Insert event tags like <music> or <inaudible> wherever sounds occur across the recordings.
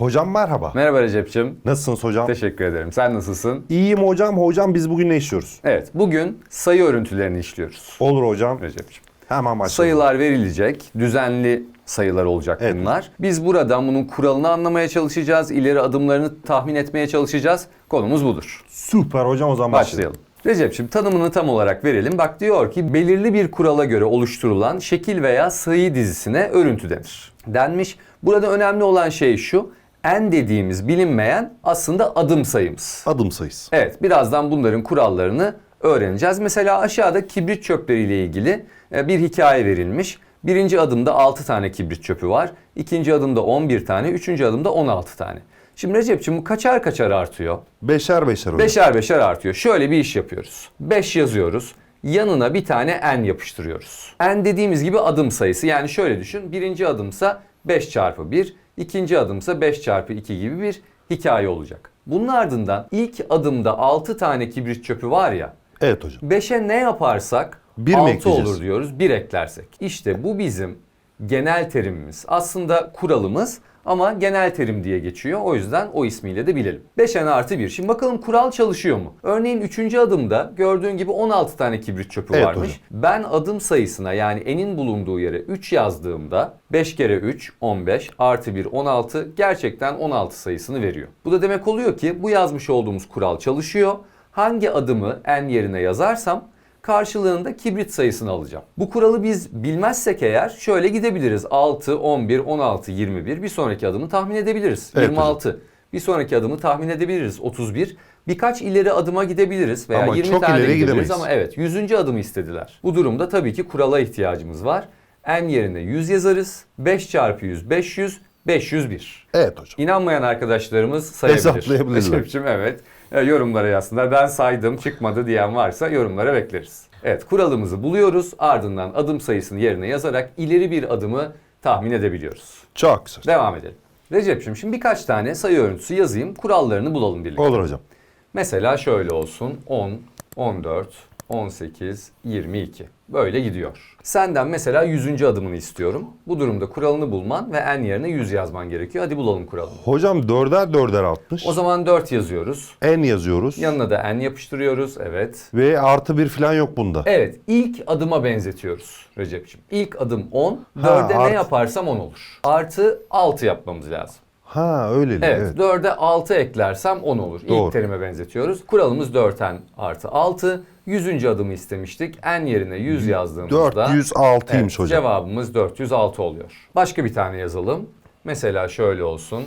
Hocam merhaba. Merhaba Recep'ciğim. Nasılsınız hocam? Teşekkür ederim. Sen nasılsın? İyiyim hocam. Hocam biz bugün ne işliyoruz? Evet, bugün sayı örüntülerini işliyoruz Olur hocam. Recep'ciğim. Hemen başlayalım. Sayılar verilecek, düzenli sayılar olacak Evet. bunlar. Biz buradan bunun kuralını anlamaya çalışacağız, ileri adımlarını tahmin etmeye çalışacağız. Konumuz budur. Süper hocam o zaman başlayalım. Başlayalım. Recep'ciğim tanımını tam olarak verelim. Bak diyor ki belirli bir kurala göre oluşturulan şekil veya sayı dizisine örüntü denir. Denmiş. Burada önemli olan şey şu. En dediğimiz bilinmeyen aslında adım sayımız. Adım sayısı. Evet, birazdan bunların kurallarını öğreneceğiz. Mesela aşağıda kibrit çöpleriyle ilgili e, bir hikaye verilmiş. Birinci adımda 6 tane kibrit çöpü var. İkinci adımda 11 tane. Üçüncü adımda 16 tane. Şimdi Recep'ciğim bu kaçar kaçar artıyor? Beşer beşer hocam. Beşer beşer artıyor. Şöyle bir iş yapıyoruz. 5 yazıyoruz. Yanına bir tane n yapıştırıyoruz. n dediğimiz gibi adım sayısı. Yani şöyle düşün. Birinci adımsa 5 çarpı 1. ikinci adımsa 5 çarpı 2 gibi bir hikaye olacak. Bunun ardından ilk adımda 6 tane kibrit çöpü var ya. Evet hocam. 5'e ne yaparsak Bir mi 6 ekleyeceğiz? olur diyoruz. 1 eklersek. İşte bu bizim genel terimimiz. Aslında kuralımız ama genel terim diye geçiyor. O yüzden o ismiyle de bilelim. 5n artı 1. Şimdi bakalım kural çalışıyor mu? Örneğin 3. adımda gördüğün gibi 16 tane kibrit çöpü Evet varmış. hocam. Ben adım sayısına yani n'in bulunduğu yere 3 yazdığımda 5 kere 3 15 artı 1 16 gerçekten 16 sayısını veriyor. Bu da demek oluyor ki bu yazmış olduğumuz kural çalışıyor. Hangi adımı n yerine yazarsam karşılığında kibrit sayısını alacağım. Bu kuralı biz bilmezsek eğer şöyle gidebiliriz. 6, 11, 16, 21 bir sonraki adımı tahmin edebiliriz. Evet 26 bir sonraki adımı tahmin edebiliriz. 31 birkaç ileri adıma gidebiliriz veya Ama 20 çok tane ileri gidebiliriz gidemeyiz. ama evet 100. adımı istediler. Bu durumda tabii ki kurala ihtiyacımız var. n yerine 100 yazarız. 5 çarpı 100 500 501. Evet hocam. İnanmayan arkadaşlarımız sayabilir. Hesaplayabilirler. Recep'cim, evet. Yorumlara yazsınlar. Ben saydım çıkmadı diyen varsa yorumlara bekleriz. Evet kuralımızı buluyoruz. Ardından adım sayısını yerine yazarak ileri bir adımı tahmin edebiliyoruz. Çok güzel. Devam edelim. Recep'ciğim şimdi birkaç tane sayı örüntüsü yazayım. Kurallarını bulalım birlikte. Olur hocam. Mesela şöyle olsun. 10, 14, 18, 22. Böyle gidiyor. Senden mesela 100. adımını istiyorum. Bu durumda kuralını bulman ve n yerine 100 yazman gerekiyor. Hadi bulalım kuralını. Hocam dörder dörder 60. O zaman 4 yazıyoruz. En yazıyoruz. Yanına da n yapıştırıyoruz. Evet. Ve artı bir falan yok bunda. Evet. ilk adıma benzetiyoruz Recep'ciğim. İlk adım 10. Ha, 4'e artı- ne yaparsam 10 olur. Artı 6 yapmamız lazım. Ha öyle Evet, evet. 4'e 6 eklersem 10 olur. Doğru. İlk terime benzetiyoruz. Kuralımız 4n artı 6. 100. adımı istemiştik. n yerine 100 yazdığımızda 406'ymış evet, hocam. cevabımız 406 oluyor. Başka bir tane yazalım. Mesela şöyle olsun.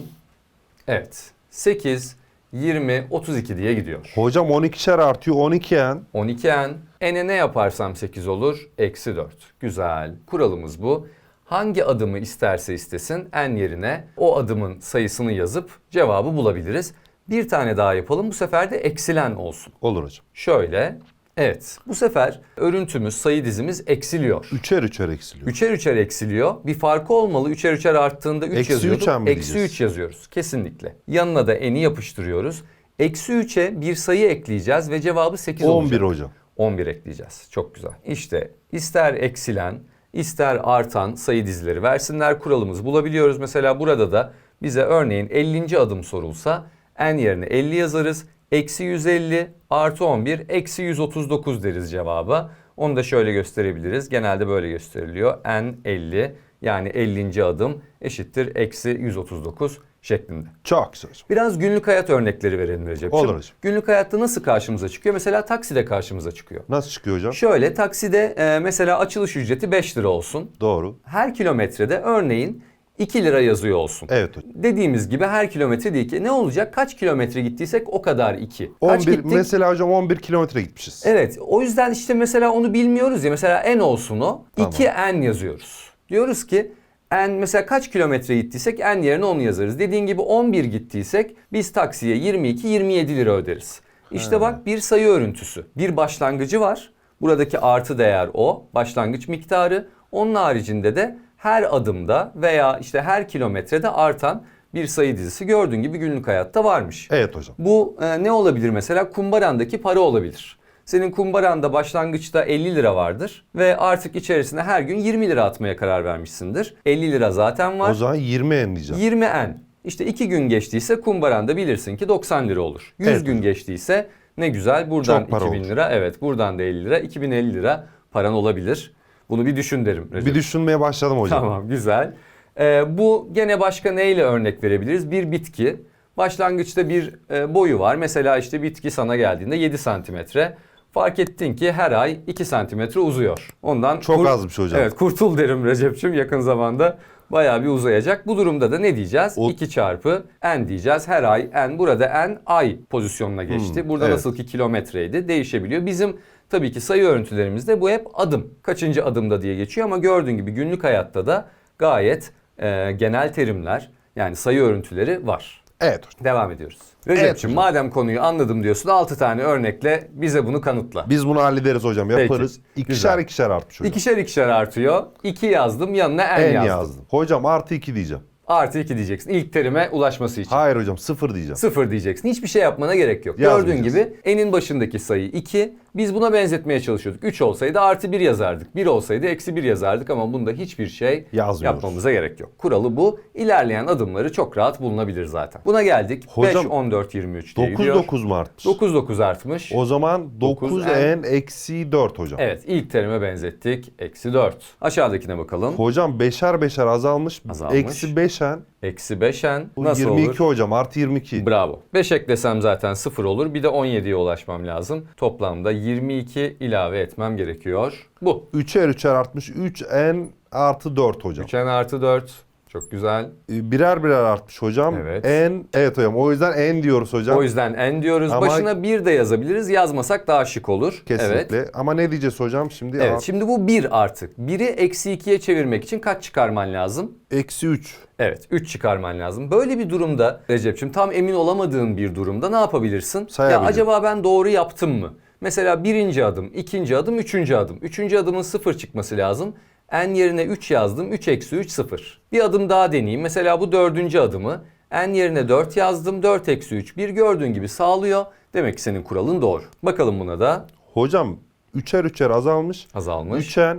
Evet. 8, 20, 32 diye gidiyor. Hocam 12'şer artıyor 12'en. 12n. n'e ne yaparsam 8 olur? Eksi 4. Güzel. Kuralımız bu. Hangi adımı isterse istesin n yerine o adımın sayısını yazıp cevabı bulabiliriz. Bir tane daha yapalım. Bu sefer de eksilen olsun. Olur hocam. Şöyle. Evet. Bu sefer örüntümüz, sayı dizimiz eksiliyor. Üçer üçer eksiliyor. Üçer üçer eksiliyor. Bir farkı olmalı. Üçer üçer arttığında 3 Eksi yazıyorduk. üçen mi Eksi diyeceğiz? 3 yazıyoruz. Kesinlikle. Yanına da n'i yapıştırıyoruz. Eksi 3'e bir sayı ekleyeceğiz ve cevabı 8 olacak. 11 hocam. 11 ekleyeceğiz. Çok güzel. İşte ister eksilen, ister artan sayı dizileri versinler. Kuralımız bulabiliyoruz. Mesela burada da bize örneğin 50. adım sorulsa n yerine 50 yazarız. Eksi 150 artı 11 eksi 139 deriz cevaba. Onu da şöyle gösterebiliriz. Genelde böyle gösteriliyor. n 50 yani 50. adım eşittir eksi 139 şeklinde. Çok güzel. Biraz günlük hayat örnekleri verelim Recep'ciğim. Olur hocam. Günlük hayatta nasıl karşımıza çıkıyor? Mesela takside karşımıza çıkıyor. Nasıl çıkıyor hocam? Şöyle takside e, mesela açılış ücreti 5 lira olsun. Doğru. Her kilometrede örneğin 2 lira yazıyor olsun. Evet hocam. Dediğimiz gibi her kilometre değil ki ne olacak? Kaç kilometre gittiysek o kadar 2. Kaç 11 gittik? mesela hocam 11 kilometre gitmişiz. Evet o yüzden işte mesela onu bilmiyoruz ya mesela n olsun o. Tamam. 2n yazıyoruz. Diyoruz ki n mesela kaç kilometre gittiysek n yerine onu yazarız. Dediğin gibi 11 gittiysek biz taksiye 22-27 lira öderiz. İşte bak bir sayı örüntüsü. Bir başlangıcı var. Buradaki artı değer o. Başlangıç miktarı. Onun haricinde de her adımda veya işte her kilometrede artan bir sayı dizisi gördüğün gibi günlük hayatta varmış. Evet hocam. Bu e, ne olabilir mesela? Kumbarandaki para olabilir. Senin kumbaranda başlangıçta 50 lira vardır ve artık içerisine her gün 20 lira atmaya karar vermişsindir. 50 lira zaten var. O zaman 20 en diyeceğim. 20 en. İşte 2 gün geçtiyse kumbaranda bilirsin ki 90 lira olur. 100 Evet. gün geçtiyse ne güzel buradan Çok para 2000 olur. lira evet buradan da 50 lira 2050 lira paran olabilir. Bunu bir düşün derim. Recep. Bir düşünmeye başladım hocam. Tamam güzel. Ee, bu gene başka neyle örnek verebiliriz? Bir bitki. Başlangıçta bir e, boyu var. Mesela işte bitki sana geldiğinde 7 santimetre. Fark ettin ki her ay 2 santimetre uzuyor. Ondan Çok azmış hocam. Evet kurtul derim Recep'ciğim yakın zamanda bayağı bir uzayacak. Bu durumda da ne diyeceğiz? O- 2 çarpı n diyeceğiz. Her ay n burada n ay pozisyonuna geçti. Hmm, burada evet. nasıl ki kilometreydi değişebiliyor. Bizim tabii ki sayı örüntülerimizde bu hep adım. Kaçıncı adımda diye geçiyor ama gördüğün gibi günlük hayatta da gayet e, genel terimler yani sayı örüntüleri var. Evet hocam. Devam ediyoruz. Recep'ciğim hocam. madem konuyu anladım diyorsun 6 tane örnekle bize bunu kanıtla. Biz bunu hallederiz hocam. Yaparız. Peki, İkişer güzel. ikişer artmış hocam. İkişer ikişer artıyor. 2 yazdım yanına n, en yazdım. yazdım. Hocam artı iki diyeceğim. Artı 2 diyeceksin. İlk terime ulaşması için. Hayır hocam sıfır diyeceğim. Sıfır diyeceksin. Hiçbir şey yapmana gerek yok. Gördüğün gibi n'in başındaki sayı 2. Biz buna benzetmeye çalışıyorduk. 3 olsaydı artı 1 yazardık. 1 olsaydı eksi 1 yazardık ama bunda hiçbir şey Yazmıyoruz. yapmamıza gerek yok. Kuralı bu. İlerleyen adımları çok rahat bulunabilir zaten. Buna geldik. Hocam, 5, 14, 23 diye 9 gidiyor. 9 mu artmış? 9 9 artmış. O zaman 9 Dokuz n eksi 4 hocam. Evet ilk terime benzettik. Eksi 4. Aşağıdakine bakalım. Hocam beşer beşer azalmış. Azalmış. Eksi 5 n. Eksi 5n Bu nasıl 22 olur? hocam artı 22. Bravo. 5 eklesem zaten 0 olur. Bir de 17'ye ulaşmam lazım. Toplamda 22 ilave etmem gerekiyor. Bu. Üçer üçer artmış. 3 n artı 4 hocam. 3n artı 4. Çok güzel. Ee, Birer birer artmış hocam. Evet. N evet hocam. O yüzden n diyoruz hocam. O yüzden n diyoruz. Ama- Başına 1 de yazabiliriz. Yazmasak daha şık olur. Kesinlikle. Evet. Ama ne diyeceğiz hocam şimdi? Evet. Art- Şimdi bu 1 artık. 1'i eksi 2'ye çevirmek için kaç çıkarman lazım? Eksi 3. Evet 3 çıkarman lazım. Böyle bir durumda Recep'ciğim tam emin olamadığın bir durumda ne yapabilirsin? Ya acaba ben doğru yaptım mı? Mesela birinci adım, ikinci adım, üçüncü adım. Üçüncü adımın sıfır çıkması lazım. N yerine 3 yazdım. 3 eksi 3 sıfır. Bir adım daha deneyeyim. Mesela bu dördüncü adımı. n yerine 4 yazdım. 4 eksi 3 bir gördüğün gibi sağlıyor. Demek ki senin kuralın doğru. Bakalım buna da Hocam üçer üçer azalmış. azalmış. 3 n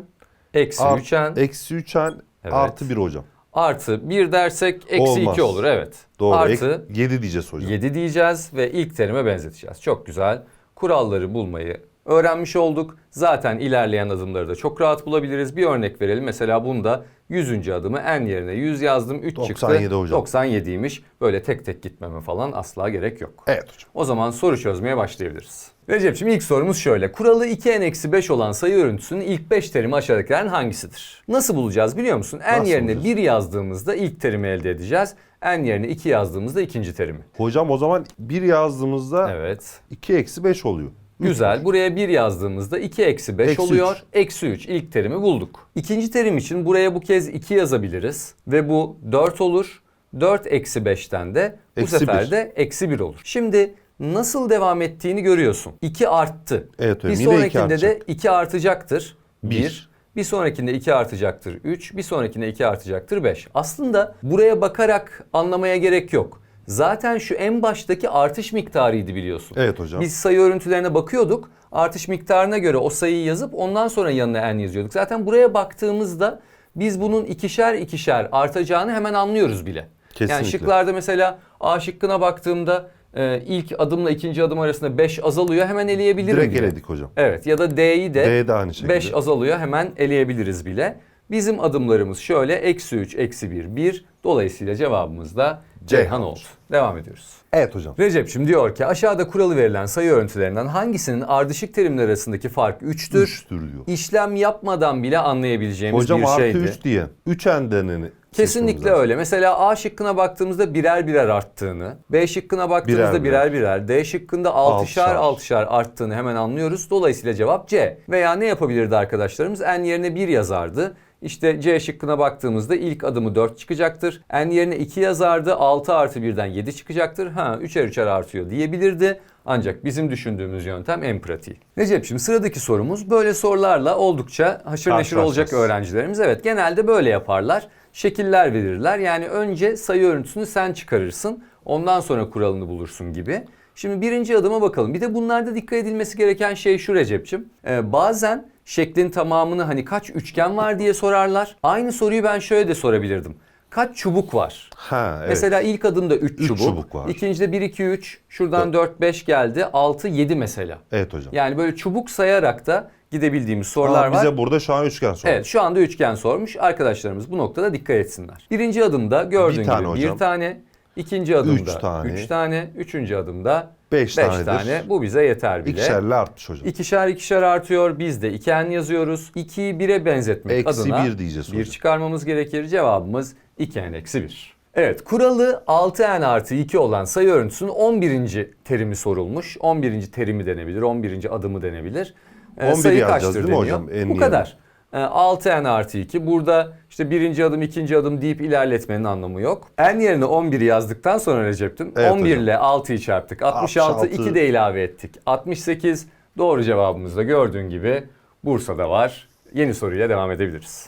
Eksi art- 3 n eksi 3 n Evet. artı 1 hocam. artı 1 dersek eksi Olmaz. 2 olur. Evet. Doğru. Artı 7 diyeceğiz hocam. 7 diyeceğiz ve ilk terime benzeteceğiz. Çok güzel. Kuralları bulmayı öğrenmiş olduk. Zaten ilerleyen adımları da çok rahat bulabiliriz. Bir örnek verelim. Mesela bunda 100. adımı n yerine 100 yazdım. 3 çıktı. 97 hocam. 97'ymiş. Böyle tek tek gitmeme falan asla gerek yok. Evet hocam. O zaman soru çözmeye başlayabiliriz. Recep'ciğim ilk sorumuz şöyle. Kuralı 2n-5 olan sayı örüntüsünün ilk 5 terimi aşağıdakilerden hangisidir? Nasıl bulacağız biliyor musun? n Nasıl yerine bulacağız? 1 yazdığımızda ilk terimi elde edeceğiz. n yerine 2 yazdığımızda ikinci terimi. Hocam o zaman 1 yazdığımızda Evet. 2 eksi 5 oluyor. Güzel. <laughs> Buraya 1 yazdığımızda 2 eksi 5 Eksi oluyor. üç. Eksi 3. İlk terimi bulduk. İkinci terim için buraya bu kez 2 yazabiliriz. Ve bu 4 olur. 4 eksi 5'ten de bu Eksi sefer bir. de eksi 1 olur. Şimdi nasıl devam ettiğini görüyorsun. 2 arttı. Evet Bir yine iki sonrakinde de artacak. 2 artacaktır. Bir. 1. Bir sonrakinde 2 artacaktır 3. Bir sonrakinde 2 artacaktır 5. Aslında buraya bakarak anlamaya gerek yok. Zaten şu en baştaki artış miktarıydı biliyorsun. Evet hocam. Biz sayı örüntülerine bakıyorduk. Artış miktarına göre o sayıyı yazıp ondan sonra yanına n yazıyorduk. Zaten buraya baktığımızda biz bunun ikişer ikişer artacağını hemen anlıyoruz bile. Yani Kesinlikle. şıklarda mesela A şıkkına baktığımda e, ilk adımla ikinci adım arasında 5 azalıyor hemen eleyebilirim Direkt bile. eledik hocam. Evet ya da D'yi de D de aynı şekilde. 5 azalıyor hemen eleyebiliriz bile. Bizim adımlarımız şöyle eksi 3 eksi 1 1 dolayısıyla cevabımız da Ceyhan Ceyhan oldu. Devam ediyoruz. Evet hocam. Recep'ciğim diyor ki aşağıda kuralı verilen sayı örüntülerinden hangisinin ardışık terimler arasındaki fark 3'tür? 3'tür diyor. İşlem yapmadan bile anlayabileceğimiz Hocam bir artı şeydi. 3 diye. 3 endenini Kesinlikle öyle. Mesela A şıkkına baktığımızda birer birer arttığını, B şıkkına baktığımızda birer Birer birer, D şıkkında altışar Altışar. altışar arttığını hemen anlıyoruz. Dolayısıyla cevap C. Veya ne yapabilirdi arkadaşlarımız? N yerine 1 yazardı. İşte C şıkkına baktığımızda ilk adımı 4 çıkacaktır. N yerine 2 yazardı. 6 artı 1'den 7 çıkacaktır. Ha 3'er 3'er artıyor diyebilirdi. Ancak bizim düşündüğümüz yöntem en pratiği. Recep şimdi sıradaki sorumuz böyle sorularla oldukça haşır neşir olacak öğrencilerimiz. Evet genelde böyle yaparlar. Şekiller verirler. Yani önce sayı örüntüsünü sen çıkarırsın. Ondan sonra kuralını bulursun gibi. Şimdi birinci adıma bakalım. Bir de bunlarda dikkat edilmesi gereken şey şu Recep'çim. Ee, bazen şeklin tamamını hani kaç üçgen var diye sorarlar. Aynı soruyu ben şöyle de sorabilirdim. kaç çubuk var? Ha evet. Mesela ilk adımda 3 Üç çubuk. çubuk var. İkincide 1 2 3. Şuradan 4 5 geldi. 6 7 mesela. evet hocam. Yani böyle çubuk sayarak da gidebildiğimiz sorular Ama var. bize burada şu an üçgen sormuş. Evet şu anda üçgen sormuş. Arkadaşlarımız bu noktada dikkat etsinler. Birinci adımda gördüğün Bir tane gibi hocam. bir tane. İkinci adımda Üç tane. üç tane. Üçüncü adımda Beş beş tanedir. tane. Bu bize yeter bile. İkişerli artmış hocam. İkişer ikişer artıyor. Biz de iken yazıyoruz. 2'yi 1'e benzetmek Eksi adına bir diyeceğiz bir hocam. çıkarmamız gerekir. Cevabımız 2n eksi 1. Evet kuralı 6n artı 2 olan sayı örüntüsünün 11. terimi sorulmuş. 11. terimi denebilir, 11. adımı denebilir. Ee, 11 sayı kaçtır değil mi deniyor. hocam? En Bu kadar. Ee, 6n artı 2. Burada işte birinci adım, ikinci adım deyip ilerletmenin anlamı yok. n yerine 11'i yazdıktan sonra Recep'tim. Evet 11 hocam. ile 6'yı çarptık. 66, 66. 2 de ilave ettik. 68 doğru cevabımız da gördüğün gibi Bursa'da var. Yeni soruyla devam edebiliriz.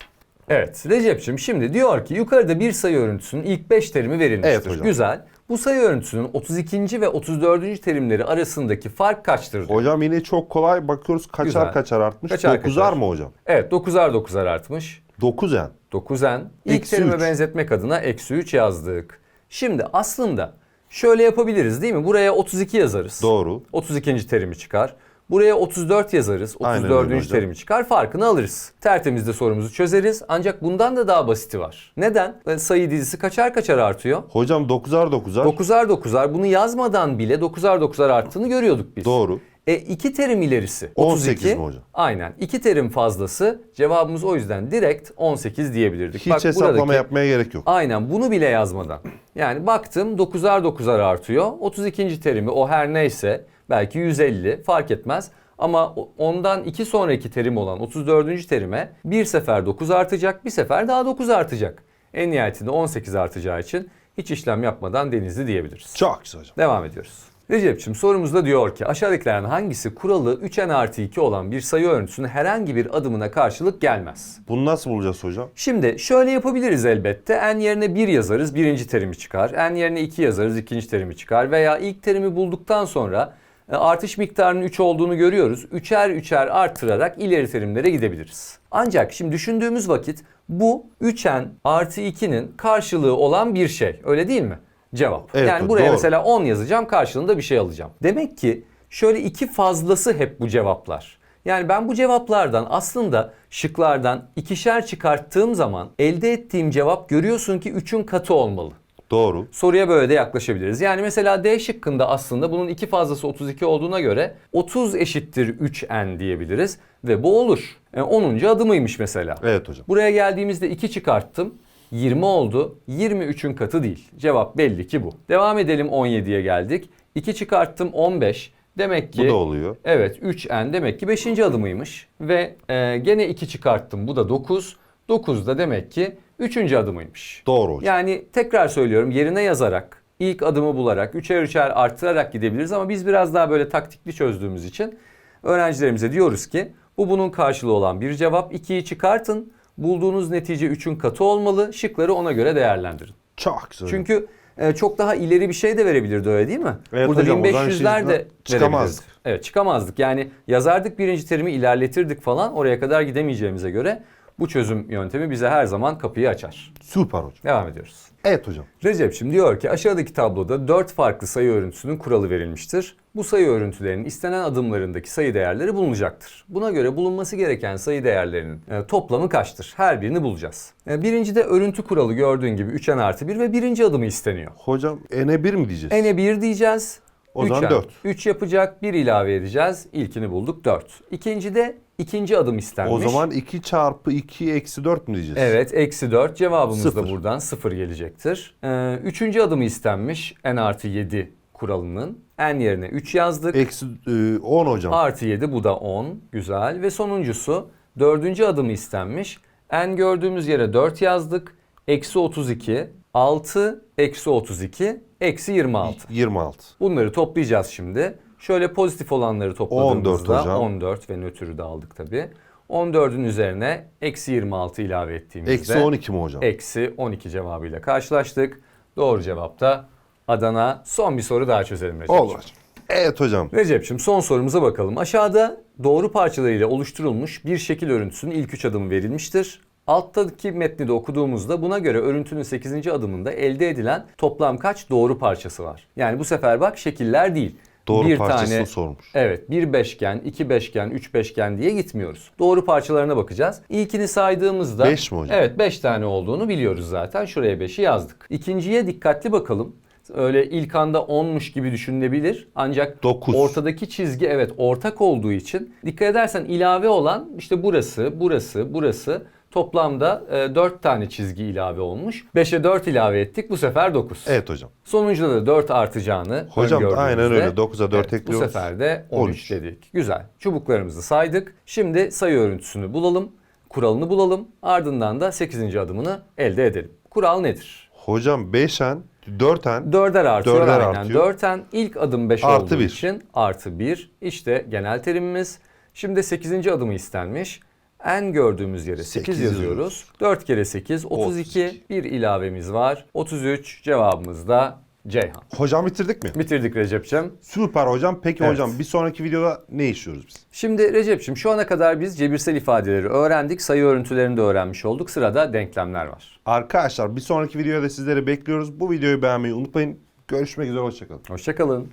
Evet Recep'ciğim şimdi diyor ki yukarıda bir sayı örüntüsünün ilk 5 terimi verilmiştir. Evet hocam. Güzel. Bu sayı örüntüsünün 32. ve 34. terimleri arasındaki fark kaçtır? diyor. Hocam yine çok kolay bakıyoruz kaçar Güzel. kaçar artmış. Kaçar Dokuzar kaçar. mı hocam? Evet 9'ar 9'ar artmış. 9 en. 9n. İlk Eksi terime benzetmek adına eksi 3 yazdık. Şimdi aslında şöyle yapabiliriz değil mi? Buraya 32 yazarız. Doğru. 32. terimi çıkar. Buraya 34 yazarız. Aynen 34. öyle hocam. terimi çıkar. Farkını alırız. Tertemizde sorumuzu çözeriz. Ancak bundan da daha basiti var. Neden? E, Sayı dizisi kaçar kaçar artıyor. Hocam 9'ar 9'ar. 9'ar 9'ar bunu yazmadan bile 9'ar 9'ar arttığını görüyorduk biz. Doğru. E iki terim ilerisi 18 32. mi hocam? Aynen. İki terim fazlası. Cevabımız o yüzden direkt 18 diyebilirdik. Hiç Bak hesaplama buradaki- yapmaya gerek yok. Aynen bunu bile yazmadan. Yani baktım 9'ar 9'ar artıyor. 32. terimi o her neyse belki 150 fark etmez. Ama ondan iki sonraki terim olan 34. terime bir sefer 9 artacak bir sefer daha 9 artacak. En nihayetinde 18 artacağı için hiç işlem yapmadan denizli diyebiliriz. Çok güzel hocam. Devam ediyoruz. Recep'ciğim sorumuzda diyor ki aşağıdakilerden hangisi kuralı 3n artı 2 olan bir sayı örüntüsünün herhangi bir adımına karşılık gelmez? Bunu nasıl bulacağız hocam? Şimdi şöyle yapabiliriz elbette. n yerine 1 yazarız, birinci terimi çıkar. n yerine 2 yazarız, ikinci terimi çıkar. Veya ilk terimi bulduktan sonra e, artış miktarının 3 olduğunu görüyoruz. Üçer üçer artırarak ileri terimlere gidebiliriz. Ancak şimdi düşündüğümüz vakit bu 3n artı 2'nin karşılığı olan bir şey. Öyle değil mi? Cevap. Evet, yani buraya doğru. mesela 10 yazacağım karşılığında bir şey alacağım. Demek ki şöyle iki fazlası hep bu cevaplar. Yani ben bu cevaplardan aslında şıklardan ikişer çıkarttığım zaman elde ettiğim cevap görüyorsun ki 3'ün katı olmalı. Doğru. Soruya böyle de yaklaşabiliriz. Yani mesela D şıkkında aslında bunun iki fazlası 32 olduğuna göre 30 eşittir 3n diyebiliriz ve bu olur. E, 10. adımıymış mesela. Evet hocam. Buraya geldiğimizde 2 çıkarttım. 20 oldu. 23'ün katı değil. Cevap belli ki bu. Devam edelim 17'ye geldik. 2 çıkarttım 15. Demek ki Bu da oluyor. Evet 3n demek ki 5. adımıymış. Ve e, gene 2 çıkarttım bu da 9. 9 da demek ki 3. adımıymış. Doğru hocam. Yani tekrar söylüyorum yerine yazarak ilk adımı bularak üçer üçer arttırarak gidebiliriz ama biz biraz daha böyle taktikli çözdüğümüz için öğrencilerimize diyoruz ki bu bunun karşılığı olan bir cevap 2'yi çıkartın. Bulduğunuz netice 3'ün katı olmalı. Şıkları ona göre değerlendirin. Çok güzel. Çünkü e, çok daha ileri bir şey de verebilirdi öyle değil mi? Evet Burada hocam, o zaman 1500'ler de çıkamazdık. Evet çıkamazdık. Yani yazardık birinci terimi ilerletirdik falan. Oraya kadar gidemeyeceğimize göre bu çözüm yöntemi bize her zaman kapıyı açar. Süper hocam. Devam ediyoruz. Evet hocam. Recep'ciğim diyor ki aşağıdaki tabloda 4 farklı sayı örüntüsünün kuralı verilmiştir. Bu sayı örüntülerinin istenen adımlarındaki sayı değerleri bulunacaktır. Buna göre bulunması gereken sayı değerlerinin e, toplamı kaçtır? Her birini bulacağız. E, birincide örüntü kuralı gördüğün gibi 3n artı 1 ve birinci adımı isteniyor. Hocam n'e 1 mi diyeceğiz? n'e 1 diyeceğiz. O zaman 3n. dört. 3 yapacak 1 ilave edeceğiz. İlkini bulduk 4. İkincide ikinci adım istenmiş. O zaman 2 çarpı 2 eksi 4 mü diyeceğiz? Evet eksi 4 cevabımız da Sıfır. buradan 0 gelecektir. Ee, üçüncü adımı istenmiş n artı 7 kuralının. n yerine 3 yazdık. Eksi e, 10 hocam. Artı 7 bu da 10 güzel. Ve sonuncusu dördüncü adımı istenmiş. n gördüğümüz yere 4 yazdık. Eksi 32 6 eksi 32 eksi 26. 26. Bunları toplayacağız şimdi. Şöyle pozitif olanları topladığımızda 14 hocam. 14 ve nötrü de aldık tabi. 14'ün üzerine eksi 26 ilave ettiğimizde Eksi 12 mi hocam? eksi 12 cevabıyla karşılaştık. Doğru cevap da Adana. Son bir soru daha çözelim Recep'ciğim. Olur. Evet hocam. Recep'ciğim son sorumuza bakalım. Aşağıda doğru parçalarıyla oluşturulmuş bir şekil örüntüsünün ilk üç adımı verilmiştir. Alttaki metni de okuduğumuzda buna göre örüntünün 8. adımında elde edilen toplam kaç doğru parçası var? Yani bu sefer bak şekiller değil. Doğru bir parçasını tane sormuş. Evet bir beşgen, iki beşgen, üç beşgen diye gitmiyoruz. Doğru parçalarına bakacağız. İlkini saydığımızda... Beş mi hocam? Evet 5 tane olduğunu biliyoruz zaten. Şuraya 5'i yazdık. İkinciye dikkatli bakalım. Öyle ilk anda 10'muş gibi düşünülebilir. Ancak Dokuz. ortadaki çizgi evet ortak olduğu için dikkat edersen ilave olan işte burası, burası, burası toplamda 4 tane çizgi ilave olmuş. 5'e 4 ilave ettik. Bu sefer 9. Evet hocam. Sonuçta da 4 artacağını Hocam, aynen öyle. 9'a 4 Bu ekliyoruz. sefer de 13, 13. dedik. Güzel. Çubuklarımızı saydık. Şimdi sayı örüntüsünü bulalım. Kuralını bulalım. Ardından da 8. adımını elde edelim. Kural nedir? Hocam 5'en 4'en Dörder artıyor. Dörder aynen. artıyor. Dörten ilk adım 5 Artı olduğu bir. için artı 1. İşte genel terimimiz. Şimdi 8. adımı istenmiş. En gördüğümüz yere 8, Sekiz yazıyoruz. yazıyoruz. 4 kere 8 32. 32. Bir ilavemiz var. 33 cevabımız da Ceyhan. Hocam bitirdik mi? Bitirdik Recep'ciğim. Süper hocam. Peki Evet. hocam bir sonraki videoda ne işliyoruz biz? Şimdi Recep'ciğim şu ana kadar biz cebirsel ifadeleri öğrendik. Sayı örüntülerini de öğrenmiş olduk. Sırada denklemler var. Arkadaşlar bir sonraki videoda da sizleri bekliyoruz. Bu videoyu beğenmeyi unutmayın. Görüşmek üzere. Hoşçakalın. Hoşçakalın.